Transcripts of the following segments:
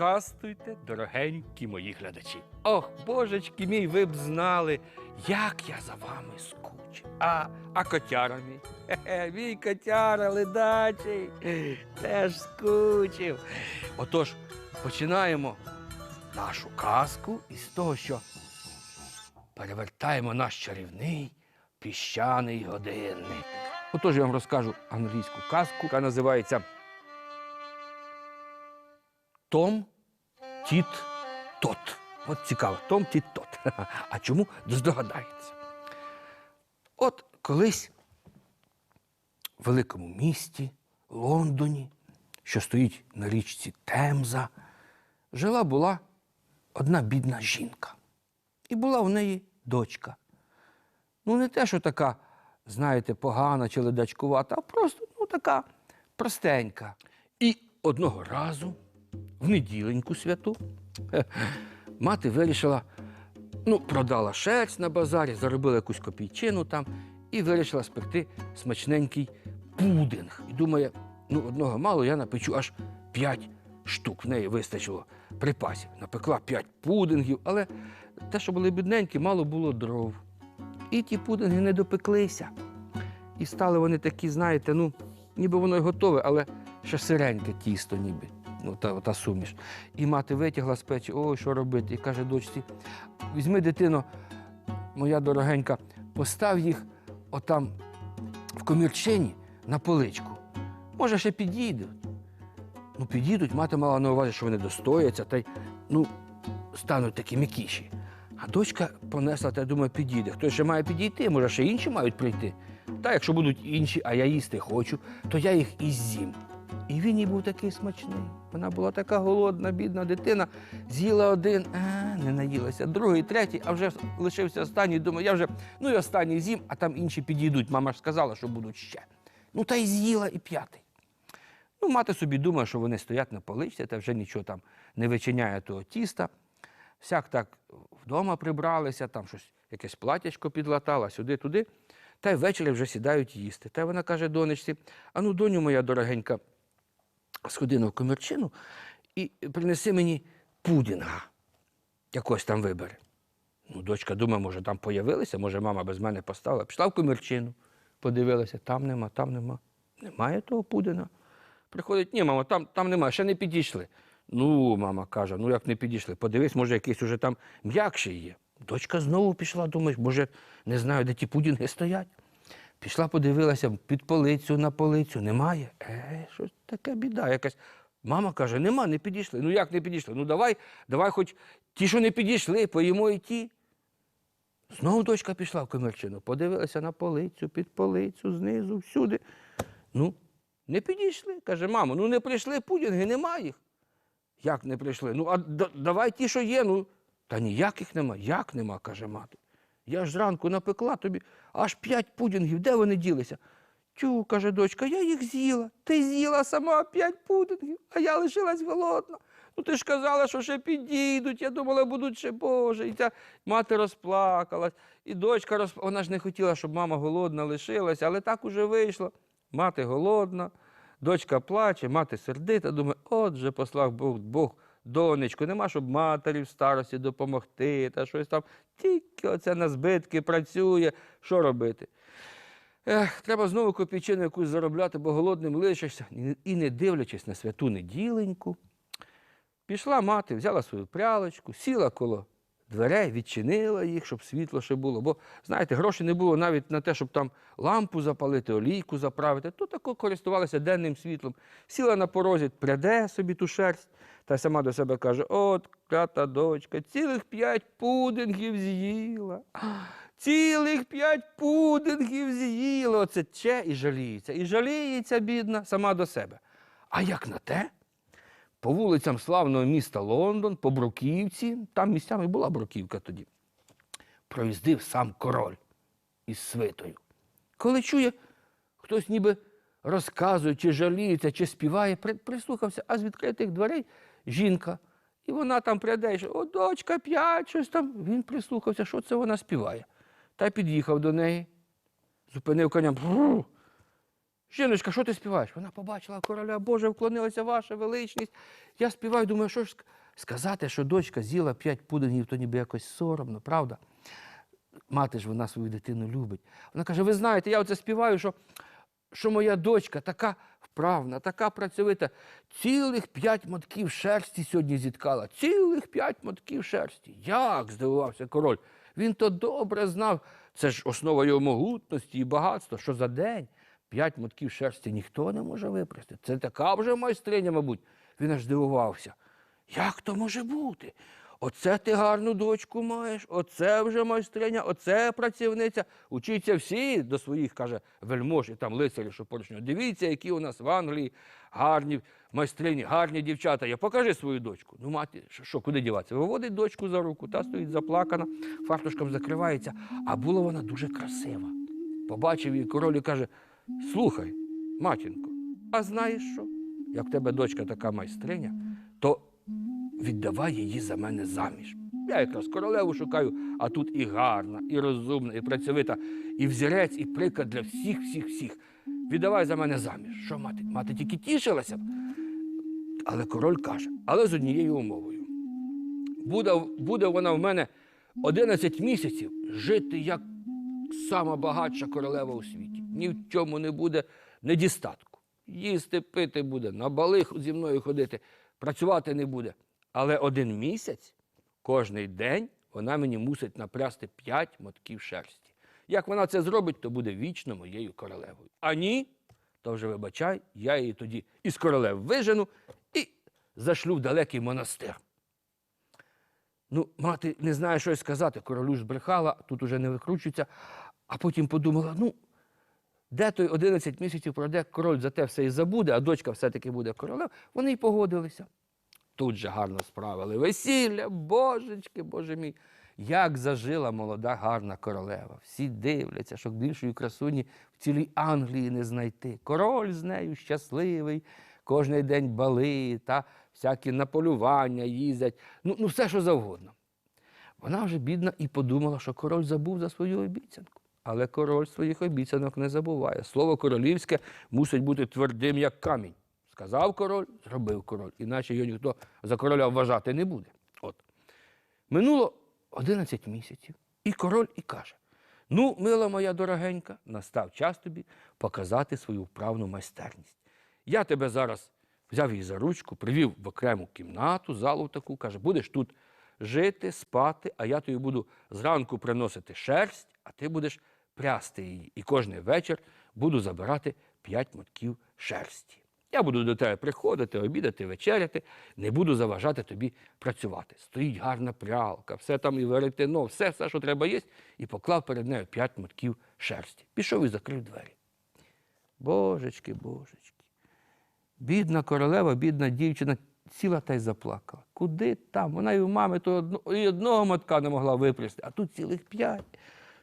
Здрастуйте, дорогенькі мої глядачі. Ох, божечки мій, ви б знали, як я за вами скучив. А, а котяра мій? Хе-хе, мій котяра ледачий, теж скучив. Отож, починаємо нашу казку із того, що перевертаємо наш чарівний піщаний годинник. Отож я вам розкажу англійську казку, яка називається Том Тіт Тот. От цікаво, Том Тіт Тот. А чому здогадається? От колись в великому місті, Лондоні, що стоїть на річці Темза, жила була одна бідна жінка. І була в неї дочка. Ну, не те, що така, знаєте, погана чи ледачкувата, а просто ну, така простенька. І одного разу, в неділеньку святу, мати вирішила, ну, продала шерсть на базарі, заробила якусь копійчину там і вирішила спекти смачненький пудинг. І думає, ну, одного мало, я напечу аж п'ять штук. В неї вистачило припасів. Напекла п'ять пудингів, але те, що були бідненькі, мало було дров. І ті пудинги не допеклися. І стали вони такі, знаєте, ну, ніби воно й готове, але ще сиреньке тісто, ніби. Ну, та, та суміш. І мати витягла з печі, ой, що робити? І каже дочці: візьми, дитино, моя дорогенька, постав їх отам в комірчині на поличку. Може, ще підійдуть. Ну, підійдуть, мати мала на увазі, що вони достояться, та й ну, стануть такі м'якіші. А дочка понесла, та я думаю, підійде. Хтось ще має підійти, може, ще інші мають прийти. Та якщо будуть інші, а я їсти хочу, то я їх і з'їм. І він їй був такий смачний. Вона була така голодна, бідна дитина. З'їла один, а, не наїлася, другий, третій, а вже лишився останній. Думаю, я вже ну і останній з'їм, а там інші підійдуть. Мама ж сказала, що будуть ще. Ну та й з'їла і п'ятий. Ну, мати собі думає, що вони стоять на поличці, та вже нічого там не вичиняє того тіста. Всяк так вдома прибралися, там щось, якесь платячко підлатала, сюди-туди. Та й ввечері вже сідають їсти. Та й вона каже донечці: а ну, доню моя дорогенька, сходи в комірчину і принеси мені пудінга. Якось там вибери. Ну, дочка думає, може, там появилися, може, мама без мене поставила. Пішла в комірчину, подивилася, там нема, там нема. Немає того пудина. Приходить, ні, мама, там, там немає, ще не підійшли. Ну, мама каже, ну як не підійшли, подивись, може, якийсь уже там м'якший є. Дочка знову пішла, думаєш, може, не знаю, де ті пудінги стоять. Пішла, подивилася під полицю на полицю. Немає. Е, щось таке біда якась. Мама каже, нема, не підійшли. Ну як не підійшли? Ну давай, давай хоч ті, що не підійшли, поїмо і ті. Знову дочка пішла в комірчину, подивилася на полицю, під полицю, знизу, всюди. Ну, не підійшли. Каже, мамо, ну не прийшли пудінги, нема їх. Як не прийшли? Ну, а давай ті, що є. Ну, та ніяких нема. Як нема, каже мати. Я ж зранку напекла тобі аж п'ять пудінгів, де вони ділися? Тю, каже дочка, я їх з'їла. Ти з'їла сама п'ять пудингів, а я лишилась голодна. Ну ти ж казала, що ще підійдуть. Я думала, будуть ще Боже. І ця мати розплакалась, і дочка розплакалась. Вона ж не хотіла, щоб мама голодна лишилася, але так уже вийшло. Мати голодна, дочка плаче, мати сердита, думає, от же послав Бог, Бог донечку, нема, щоб матері в старості допомогти, та щось там. Тільки оце на збитки працює. Що робити? Ех, треба знову копійчину якусь заробляти, бо голодним лишишся. І- не дивлячись на святу неділеньку, пішла мати, взяла свою прялочку, сіла коло дверей, відчинила їх, щоб світло ще було. Бо, знаєте, грошей не було навіть на те, щоб там лампу запалити, олійку заправити. То тако користувалася денним світлом. Сіла на порозі, пряде собі ту шерсть, та сама до себе каже: от, клята дочка, цілих п'ять пудингів з'їла. Цілих п'ять пудингів з'їла. Оце че і жаліється. І жаліється, бідна, сама до себе. А як на те? По вулицям славного міста Лондон, по Бруківці, там місцями була Бруківка тоді, проїздив сам король із свитою. Коли чує, хтось ніби розказує, чи жаліється, чи співає, прислухався, а з відкритих дверей жінка. І вона там пряде, що о, дочка, п'ять, щось там. Він прислухався, що це вона співає. Та під'їхав до неї, зупинив коня. «Бррр». Жіночка, що ти співаєш? Вона побачила короля, Боже, вклонилася ваша величність. Я співаю, думаю, що ж сказати, що дочка з'їла п'ять пудингів, то ніби якось соромно, правда? Мати ж вона свою дитину любить. Вона каже: ви знаєте, я оце співаю, що, що моя дочка така вправна, така працьовита. Цілих п'ять мотків шерсті сьогодні зіткала. Цілих п'ять мотків шерсті. Як? здивувався король. Він то добре знав. Це ж основа його могутності і багатства, що за день п'ять мотків шерсті ніхто не може випрости. Це така вже майстриня, мабуть. Він аж здивувався. Як то може бути? Оце ти гарну дочку маєш, оце вже майстриня, оце працівниця. Учіться всі до своїх, каже, вельмож і там лицарі, що поруч. Дивіться, які у нас в Англії гарні майстрині, гарні дівчата. Я покажи свою дочку. Ну, мати, що куди діватися? Виводить дочку за руку, та стоїть заплакана, фартушком закривається. А була вона дуже красива. Побачив її король і каже: Слухай, матінко, а знаєш що? Як в тебе дочка така майстриня, то віддавай її за мене заміж. Я якраз королеву шукаю, а тут і гарна, і розумна, і працьовита, і взірець, і приклад для всіх, всіх, всіх. Віддавай за мене заміж. Що мати? Мати тільки тішилася. б. Але король каже, але з однією умовою. Буде, буде вона в мене 11 місяців жити як сама багатша королева у світі. Ні в чому не буде недістатку. Їсти, пити буде, на бали зі мною ходити, працювати не буде. Але один місяць, кожний день, вона мені мусить напрясти 5 мотків шерсті. Як вона це зробить, то буде вічно моєю королевою. А ні, то вже вибачай, я її тоді із королев вижену і зашлю в далекий монастир. Ну, мати не знає, що й сказати. Королю ж брехала, тут уже не викручується. А потім подумала: ну, де той 11 місяців пройде, король за те все і забуде, а дочка все-таки буде королева. Вони й погодилися. Тут же гарно справили весілля, божечки, боже мій. Як зажила молода гарна королева. Всі дивляться, що більшої красуні в цілій Англії не знайти. Король з нею щасливий, кожний день бали та всякі на полювання їздять. Ну, ну все, що завгодно. Вона вже бідна і подумала, що король забув за свою обіцянку. Але король своїх обіцянок не забуває. Слово королівське мусить бути твердим, як камінь. Сказав король, зробив король, іначе його ніхто за короля вважати не буде. От. Минуло 11 місяців, і король і каже: Ну, мила моя дорогенька, настав час тобі показати свою вправну майстерність. Я тебе зараз взяв її за ручку, привів в окрему кімнату, залу таку, каже, будеш тут жити, спати, а я тобі буду зранку приносити шерсть, а ти будеш прясти її. І кожний вечір буду забирати п'ять мотків шерсті. Я буду до тебе приходити, обідати, вечеряти, не буду заважати тобі працювати. Стоїть гарна прялка, все там і веретено, все, все, що треба є, і поклав перед нею п'ять мотків шерсті. Пішов і закрив двері. Божечки, божечки. Бідна королева, бідна дівчина сіла та й заплакала. Куди там? Вона і в мами то одно, і одного мотка не могла виплести, а тут цілих п'ять.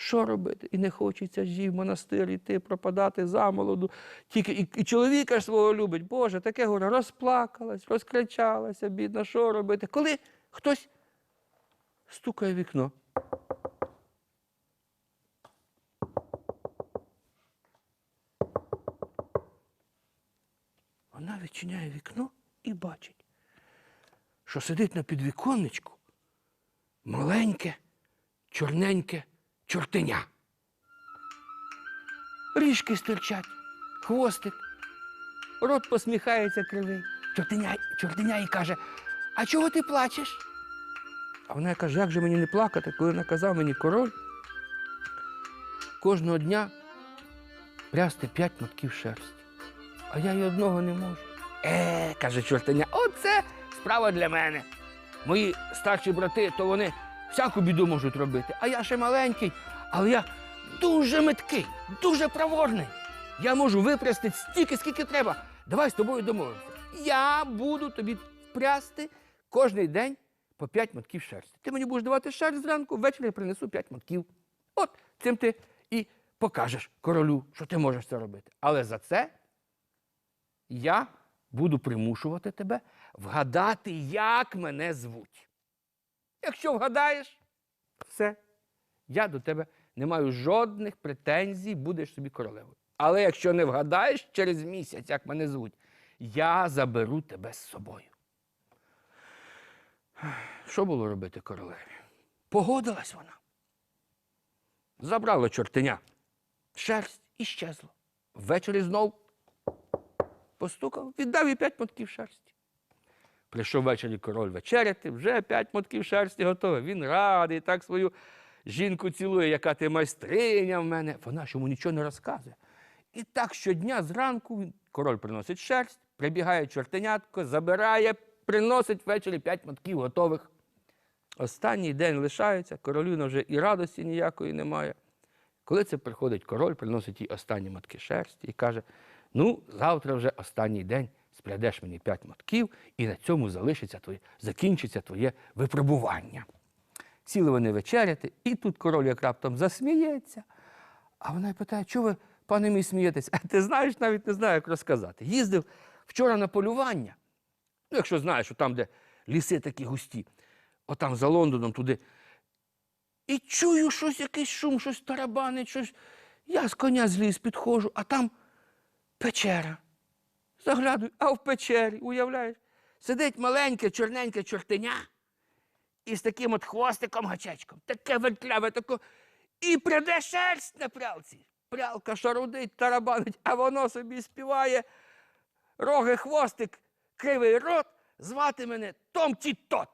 Що робити? І не хочеться ж їй в монастир йти, пропадати замолоду. Тільки і, і чоловіка ж свого любить. Боже, таке горе, розплакалась, розкричалася, бідна, що робити? Коли хтось стукає в вікно. Вона відчиняє вікно і бачить, що сидить на підвіконничку маленьке, чорненьке чортеня. Ріжки стирчать, хвостик, рот посміхається кривий. Чортеня, чортеня і каже: А чого ти плачеш? А вона каже, як же мені не плакати, коли наказав мені король кожного дня прясти п'ять мотків шерсті. А я й одного не можу. Е, каже чортеня, оце справа для мене. Мої старші брати, то вони всяку біду можуть робити. А я ще маленький, але я дуже меткий, дуже праворний. Я можу випрясти стільки, скільки треба. Давай з тобою домовимося. Я буду тобі прясти кожний день по п'ять мотків шерсті. Ти мені будеш давати шерсть зранку, ввечері я принесу п'ять мотків. От цим ти і покажеш королю, що ти можеш це робити. Але за це я буду примушувати тебе вгадати, як мене звуть. Якщо вгадаєш, все, я до тебе не маю жодних претензій, будеш собі королевою. Але якщо не вгадаєш через місяць, як мене звуть, я заберу тебе з собою. Що було робити королеві? Погодилась вона. Забрала чортеня. Шерсть і щезло. Ввечері знов постукав, віддав їй п'ять мотків шерсті. Прийшов ввечері король вечеряти, вже п'ять мотків шерсті готове. Він радий, так свою жінку цілує, яка ти майстриня в мене. Вона ж йому нічого не розказує. І так щодня зранку король приносить шерсть, прибігає чортенятко, забирає, приносить ввечері п'ять мотків готових. Останній день лишається, королівна вже і радості ніякої немає. Коли це приходить король, приносить їй останні мотки шерсті і каже: ну, завтра вже останній день сплядеш мені п'ять мотків, і на цьому залишиться твоє, закінчиться твоє випробування. Сіли вони вечеряти, і тут король як раптом засміється. А вона й питає, чого ви, пане мій, смієтесь? А ти знаєш, навіть не знаю, як розказати. Їздив вчора на полювання. Ну, якщо знаєш, що там, де ліси такі густі, отам за Лондоном туди. І чую щось, якийсь шум, щось тарабанить, щось. Я з коня зліз, підходжу, а там печера. Заглядую, а в печері, уявляєш, сидить маленьке, чорненьке чортеня і з таким от хвостиком гачечком, таке вертляве, таке, і пряде шерсть на прялці. Прялка шарудить, тарабанить, а воно собі співає роги, хвостик, кривий рот, звати мене Том Тіт-Тот.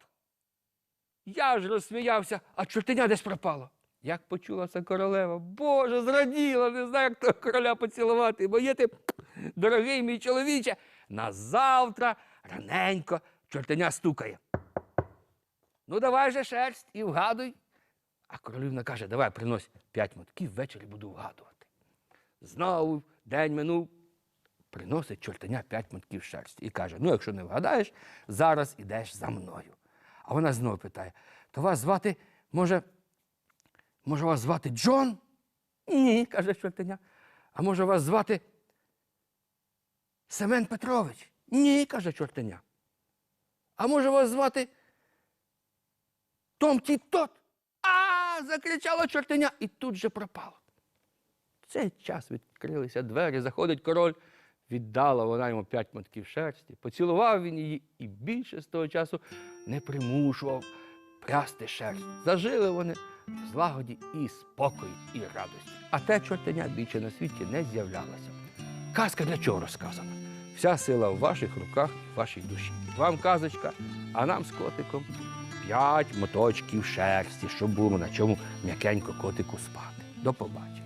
Я ж розсміявся, а чортеня десь пропало. Як почула це королева, Боже, зраділа, не знаю, як того короля поцілувати. Бо є ти, дорогий мій чоловіче, на завтра раненько чортеня стукає. Ну, давай же шерсть і вгадуй. А королівна каже, давай принось п'ять мотків, ввечері буду вгадувати. Знову день минув, приносить чортеня п'ять мотків шерсті і каже: ну, якщо не вгадаєш, зараз ідеш за мною. А вона знову питає: то вас звати, може, може вас звати Джон? Ні, каже чортеня. А може вас звати Семен Петрович? Ні, каже чортеня. А може вас звати Том Тіт-Тот? А, закричало чортеня і тут же пропало. В цей час відкрилися двері, заходить король, віддала вона йому п'ять мотків шерсті, поцілував він її і більше з того часу не примушував прясти шерсть. Зажили вони злагоді і спокою, і радості. А те чортеня більше на світі не з'являлося. Казка для чого розказана? Вся сила в ваших руках, в вашій душі. Вам казочка, а нам з котиком п'ять моточків шерсті, щоб було на чому м'якенько котику спати. До побачення.